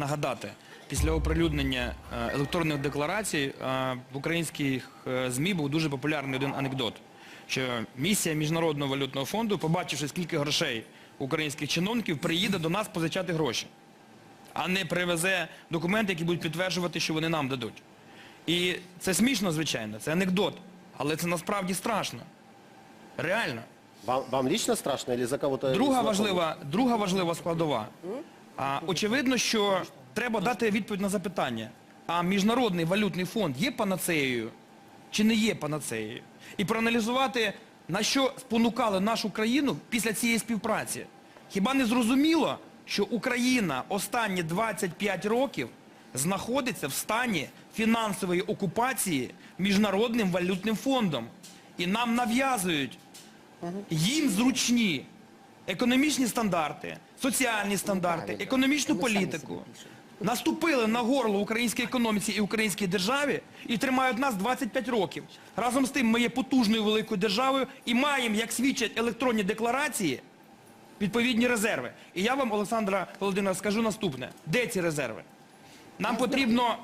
Нагадати, після оприлюднення е, електронних декларацій е, в українських е, ЗМІ був дуже популярний один анекдот, що місія Міжнародного валютного фонду, побачивши, скільки грошей українських чиновників, приїде до нас позичати гроші, а не привезе документи, які будуть підтверджувати, що вони нам дадуть. І це смішно, звичайно, це анекдот, але це насправді страшно. Реально. Вам, вам лично страшно или за кого-то? Друга важлива, друга важлива складова. А, очевидно, що треба дати відповідь на запитання. А Міжнародний валютний фонд є панацеєю чи не є панацеєю? І проаналізувати, на що спонукали нашу країну після цієї співпраці. Хіба не зрозуміло, що Україна останні 25 років знаходиться в стані фінансової окупації Міжнародним валютним фондом? І нам нав'язують їм зручні економічні стандарти, соціальні стандарти, економічну політику. Наступили на горло українській економіці і українській державі і тримають нас 25 років. Разом з тим ми є потужною великою державою і маємо, як свідчать електронні декларації, відповідні резерви. І я вам, Олександра Володимировна, скажу наступне. Де ці резерви? Нам потрібно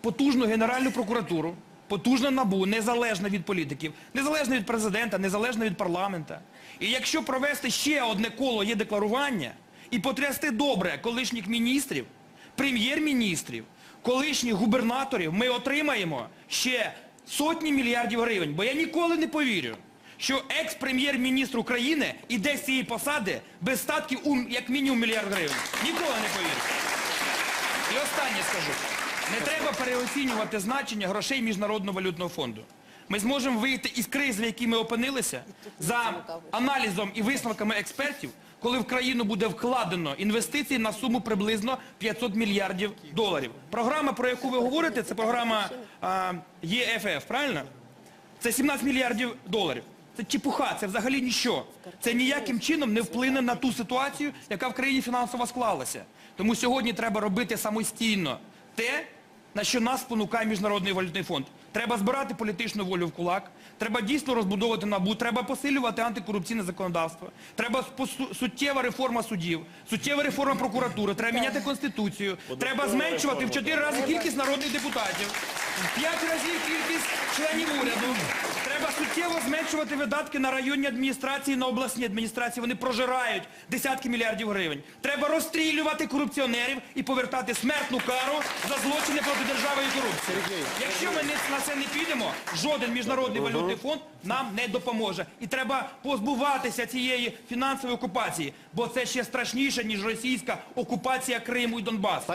потужну Генеральну прокуратуру, потужну НАБУ, незалежно від політиків, незалежно від президента, незалежно від парламента. І якщо провести ще одне коло є декларування і потрясти добре колишніх міністрів, прем'єр-міністрів, колишніх губернаторів, ми отримаємо ще сотні мільярдів гривень. Бо я ніколи не повірю, що екс-прем'єр-міністр України іде з цієї посади без статків у як мінімум мільярд гривень. Ніколи не повірю. І останнє скажу. Не треба переоцінювати значення грошей Міжнародного валютного фонду. Ми зможемо вийти із кризи, в якій ми опинилися, за аналізом і висновками експертів, коли в країну буде вкладено інвестиції на суму приблизно 500 мільярдів доларів. Програма, про яку ви говорите, це програма ЄФФ, правильно? Це 17 мільярдів доларів. Це чепуха, це взагалі ніщо. Це ніяким чином не вплине на ту ситуацію, яка в країні фінансово склалася. Тому сьогодні треба робити самостійно те, на що нас спонукає Міжнародний валютний фонд. Треба збирати політичну волю в кулак, треба дійсно розбудовувати НАБУ, треба посилювати антикорупційне законодавство, треба суттєва реформа судів, суттєва реформа прокуратури, треба міняти конституцію, треба зменшувати в чотири рази кількість народних депутатів, в 5 разів кількість членів уряду. Треба суттєво зменшувати видатки на районні адміністрації, на обласні адміністрації. Вони прожирають десятки мільярдів гривень. Треба розстрілювати корупціонерів і повертати смертну кару за злочини проти держави і корупції. Якщо ми на це не підемо, жоден міжнародний валютний фонд нам не допоможе. І треба позбуватися цієї фінансової окупації, бо це ще страшніше, ніж російська окупація Криму і Донбасу.